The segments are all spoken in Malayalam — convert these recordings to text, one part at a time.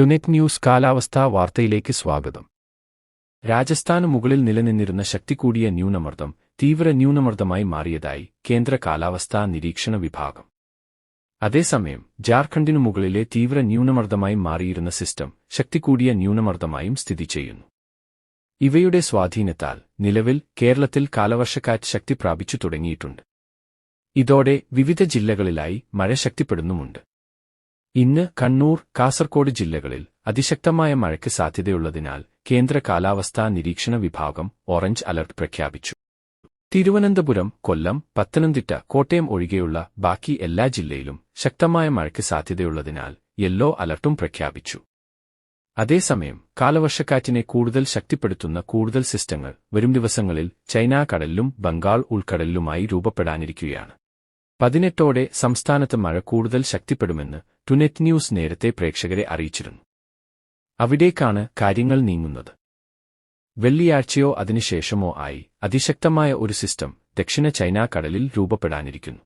ടുനെറ്റ് ന്യൂസ് കാലാവസ്ഥാ വാർത്തയിലേക്ക് സ്വാഗതം. രാജസ്ഥാന് മുകളിൽ നിലനിന്നിരുന്ന ശക്തി കൂടിയ ന്യൂനമർദ്ദം തീവ്ര ന്യൂനമർദ്ദമായി മാറിയതായി കേന്ദ്ര കാലാവസ്ഥാ നിരീക്ഷണ വിഭാഗം. അതേസമയം ജാർഖണ്ഡിനു മുകളിലെ തീവ്ര ന്യൂനമർദ്ദമായി മാറിയിരുന്ന സിസ്റ്റം ശക്തി കൂടിയ ന്യൂനമർദ്ദമായും സ്ഥിതി ചെയ്യുന്നു. ഇവയുടെ സ്വാധീനത്താൽ നിലവിൽ കേരളത്തിൽ കാലവർഷക്കാറ്റ് ശക്തി പ്രാപിച്ചു തുടങ്ങിയിട്ടുണ്ട്. ഇതോടെ വിവിധ ജില്ലകളിലായി മഴ ശക്തിപ്പെടുന്നുമുണ്ട്. ഇന്ന് കണ്ണൂർ കാസർകോട് ജില്ലകളിൽ അതിശക്തമായ മഴയ്ക്ക് സാധ്യതയുള്ളതിനാൽ കേന്ദ്ര കാലാവസ്ഥാ നിരീക്ഷണ വിഭാഗം ഓറഞ്ച് അലർട്ട് പ്രഖ്യാപിച്ചു. തിരുവനന്തപുരം കൊല്ലം പത്തനംതിട്ട കോട്ടയം ഒഴികെയുള്ള ബാക്കി എല്ലാ ജില്ലയിലും ശക്തമായ മഴയ്ക്ക് സാധ്യതയുള്ളതിനാൽ യെല്ലോ അലർട്ടും പ്രഖ്യാപിച്ചു. അതേസമയം കാലവർഷക്കാറ്റിനെ കൂടുതൽ ശക്തിപ്പെടുത്തുന്ന കൂടുതൽ സിസ്റ്റങ്ങൾ വരും ദിവസങ്ങളിൽ ചൈനാ കടലിലും ബംഗാൾ ഉൾക്കടലിലുമായി രൂപപ്പെടാനിരിക്കുകയാണ്. പതിനെട്ടോടെ സംസ്ഥാനത്ത് മഴ കൂടുതൽ ശക്തിപ്പെടുമെന്ന് ടുനെറ്റ് ന്യൂസ് നേരത്തെ പ്രേക്ഷകരെ അറിയിച്ചിരുന്നു. അവിടേക്കാണ് കാര്യങ്ങൾ നീങ്ങുന്നത്. വെള്ളിയാഴ്ചയോ അതിനുശേഷമോ ആയി അതിശക്തമായ ഒരു സിസ്റ്റം ദക്ഷിണ ചൈന കടലിൽ രൂപപ്പെടാനിരിക്കുന്നു.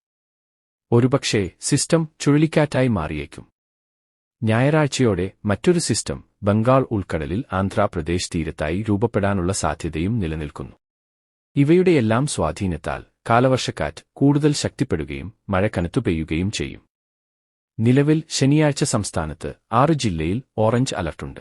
ഒരുപക്ഷേ സിസ്റ്റം ചുഴലിക്കാറ്റായി മാറിയേക്കും. ഞായറാഴ്ചയോടെ മറ്റൊരു സിസ്റ്റം ബംഗാൾ ഉൾക്കടലിൽ ആന്ധ്രാപ്രദേശ് തീരത്തായി രൂപപ്പെടാനുള്ള സാധ്യതയും നിലനിൽക്കുന്നു. ഇവയുടെയെല്ലാം സ്വാധീനത്താൽ കാലവർഷക്കാറ്റ് കൂടുതൽ ശക്തിപ്പെടുകയും മഴ കനത്തു പെയ്യുകയും ചെയ്യും. നിലവിൽ ശനിയാഴ്ച സംസ്ഥാനത്ത് ആറ് ജില്ലയിൽ ഓറഞ്ച് അലർട്ടുണ്ട്.